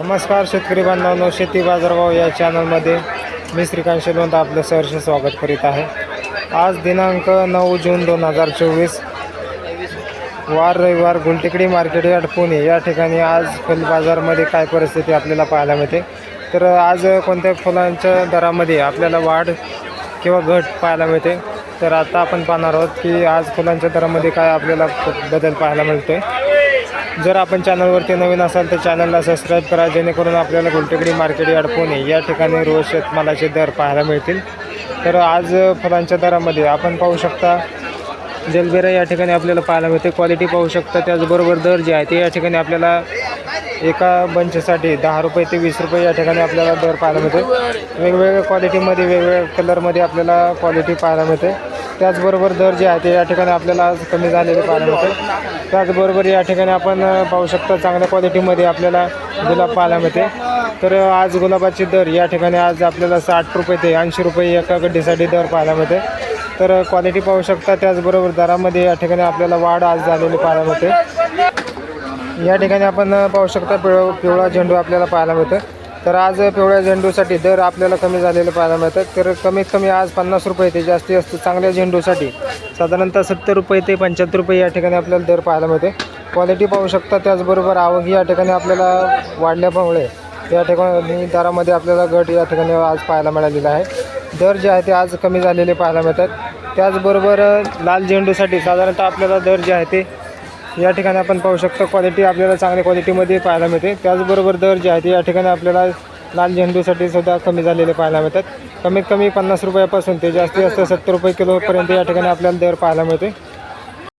नमस्कार शेतकरी बांधवांनो शेती बाजारभाव या चॅनलमध्ये मी श्रीकांत शेलवंत आपलं सहर्ष स्वागत करीत आहे. आज दिनांक नऊ जून दोन हजार चोवीस वार रविवार गुलटेकडी मार्केट यार्ड पुणे. या ठिकाणी आज फुल बाजारमध्ये काय परिस्थिती आपल्याला पाहायला मिळते? तर आज कोणत्या फुलांच्या दरामध्ये आपल्याला वाढ किंवा घट पाहायला मिळते? तर आता आपण पाहणार आहोत की आज फुलांच्या दरामध्ये काय आपल्याला बदल पाहायला मिळतो जर आपण चॅनलवरती नवीन असाल तर चॅनलला सबस्क्राईब करा जेणेकरून आपल्याला गुलटेकडी मार्केट यार्ड पुणे या ठिकाणी रोज शेतमालाचे दर पाहायला मिळतील. तर आज फुलांच्या दरामध्ये आपण पाहू शकता जलबेरा या ठिकाणी आपल्याला पाहायला मिळते. क्वालिटी पाहू शकता त्याचबरोबर दर जे आहे ते या ठिकाणी आपल्याला एका बंचसाठी दहा रुपये ते वीस रुपये या ठिकाणी आपल्याला दर पाहायला मिळते. वेगवेगळ्या क्वालिटीमध्ये वेगवेगळ्या कलरमध्ये आपल्याला क्वालिटी पाहायला मिळते. त्याचबरोबर दर जे आहे ते या ठिकाणी आपल्याला आज कमी झालेले पाहायला मिळते त्याचबरोबर या ठिकाणी आपण पाहू शकता चांगल्या क्वालिटीमध्ये आपल्याला गुलाब पाहायला मिळते. तर आज गुलाबाचे दर या ठिकाणी आज आपल्याला साठ रुपये ते ऐंशी रुपये एका गड्डीसाठी दर पाहायला मिळते. तर क्वालिटी पाहू शकता त्याचबरोबर दरामध्ये या ठिकाणी आपल्याला वाढ आज झालेली पाहायला मिळते. या ठिकाणी आपण पाहू शकता पिवळा पिवळा झेंडू आपल्याला पाहायला मिळतं. तर आज पिवळ्या झेंडूसाठी दर आपल्याला कमी झालेले पाहायला मिळतात. तर कमीत कमी आज पन्नास रुपये ते जास्तीत जास्त चांगल्या झेंडूसाठी साधारणतः सत्तर रुपये ते पंच्याहत्तर रुपये या ठिकाणी आपल्याला दर पाहायला मिळते. क्वालिटी पाहू शकता त्याचबरोबर आवक या ठिकाणी आपल्याला वाढल्यामुळे या ठिकाणी दरामध्ये आपल्याला गट या ठिकाणी आज पाहायला मिळालेला आहे. दर जे आहे ते आज कमी झालेले पाहायला मिळतात. त्याचबरोबर लाल झेंडूसाठी साधारणतः आपल्याला दर जे आहे ते या ठिकाणी आपण पाहू शकतो क्वालिटी आपल्याला चांगल्या क्वालिटीमध्ये पाहायला मिळते. त्याचबरोबर दर जे आहे ते या ठिकाणी आपल्याला लाल झेंडूसाठी सुद्धा कमी झालेले पाहायला मिळतात. कमीत कमी पन्नास रुपयापासून ते जास्तीत जास्त सत्तर रुपये किलोपर्यंत या ठिकाणी आपल्याला दर पाहायला मिळते.